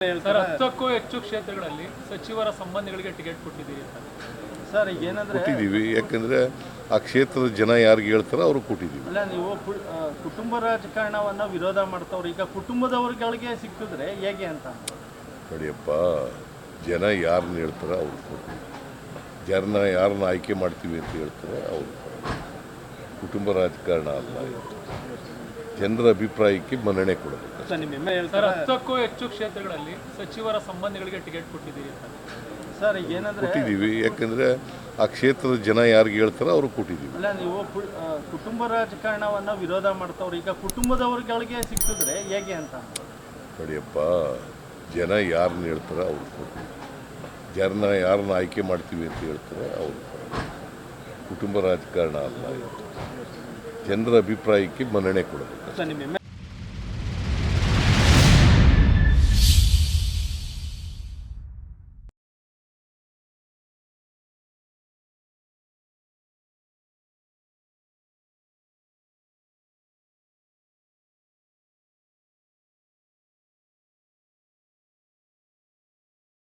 Sir ಹತ್ತಕ್ಕೂ ಹೆಚ್ಚು ಕ್ಷೇತ್ರಗಳಲ್ಲಿ ಸಚಿವರ ಸಂಬಂಧಿಗಳಿಗೆ ಟಿಕೆಟ್ ಕೊಟ್ಟಿದ್ದೀರಿ ಅಂತ. ಸರ್ ಈಗ ಏನಂದ್ರೆ ಕೊಟ್ಟಿದ್ದೀವಿ ಯಾಕಂದ್ರೆ ಆ ಕ್ಷೇತ್ರದ ಜನ ಯಾರಿಗೆ ಹೇಳ್ತಾರೋ ಅವ್ರಿಗೆ ಕೊಟ್ಟಿದ್ದೀವಿ. ಅಲ್ಲ ನೀವು ಆ, ಕುಟುಂಬ ರಾಜಕಾರಣವನ್ನ ವಿರೋಧ ಮಾಡ್ತಾವ್ರು. ಈಗ ಕುಟುಂಬದವ್ರಿಗೆ ಸಿಕ್ಕಿದ್ರೆ ಹೇಗೆ ಅಂತ? ನೋಡಿಯಪ್ಪ ಜನ ಯಾರನ್ನ ಹೇಳ್ತಾರೋ ಅವ್ರಿಗೆ ಕೊಡ್ತೀವಿ ಜನ ಯಾರನ್ನ ಆಯ್ಕೆ ಮಾಡ್ತೀವಿ ಅಂತ ಹೇಳ್ತಾರೆ ಅವ್ರಿಗೆ ಕುಟುಂಬ ರಾಜಕಾರಣ ಅಲ್ಲ ಇದು. ಜನರ ಅಭಿಪ್ರಾಯಕ್ಕೆ ಮನ್ನಣೆ ಕೊಡಬೇಕು ಸರ್ ಹತ್ತಕ್ಕೂ ಹೆಚ್ಚು ಕ್ಷೇತ್ರಗಳಲ್ಲಿ ಸಚಿವರ ಸಂಬಂಧಿಗಳಿಗೆ ಟಿಕೆಟ್ ಕೊಟ್ಟಿದ್ದೀರಿ ಸರ್ ಈಗ ಏನಂದ್ರೆ ಕೊಟ್ಟಿದ್ದೀವಿ ಯಾಕಂದರೆ ಆ ಕ್ಷೇತ್ರದ ಜನ ಯಾರಿಗೆ ಹೇಳ್ತಾರೋ ಅವ್ರಿಗೆ ಕೊಟ್ಟಿದ್ದೀವಿ. ಅಲ್ಲ ನೀವು ಆ, ಕುಟುಂಬ ರಾಜಕಾರಣವನ್ನ ವಿರೋಧ ಮಾಡ್ತಾವ್ರು. ಈಗ ಕುಟುಂಬದವ್ರಿಗೆ ಸಿಕ್ಕಿದ್ರೆ ಹೇಗೆ ಅಂತ? ನೋಡಿಯಪ್ಪ ಜನ ಯಾರನ್ನ ಹೇಳ್ತಾರೋ ಅವ್ರಿಗೆ ಕೊಡ್ತೀವಿ. ಜನ ಯಾರನ್ನ ಆಯ್ಕೆ ಮಾಡ್ತೀವಿ ಅಂತ ಹೇಳ್ತಾರೆ ಅವ್ರಿಗೆ ಕುಟುಂಬ ರಾಜಕಾರಣ ಅಲ್ಲ ಇದು. ಜನರ ಅಭಿಪ್ರಾಯಕ್ಕೆ ಮನ್ನಣೆ ಕೊಡಬೇಕು.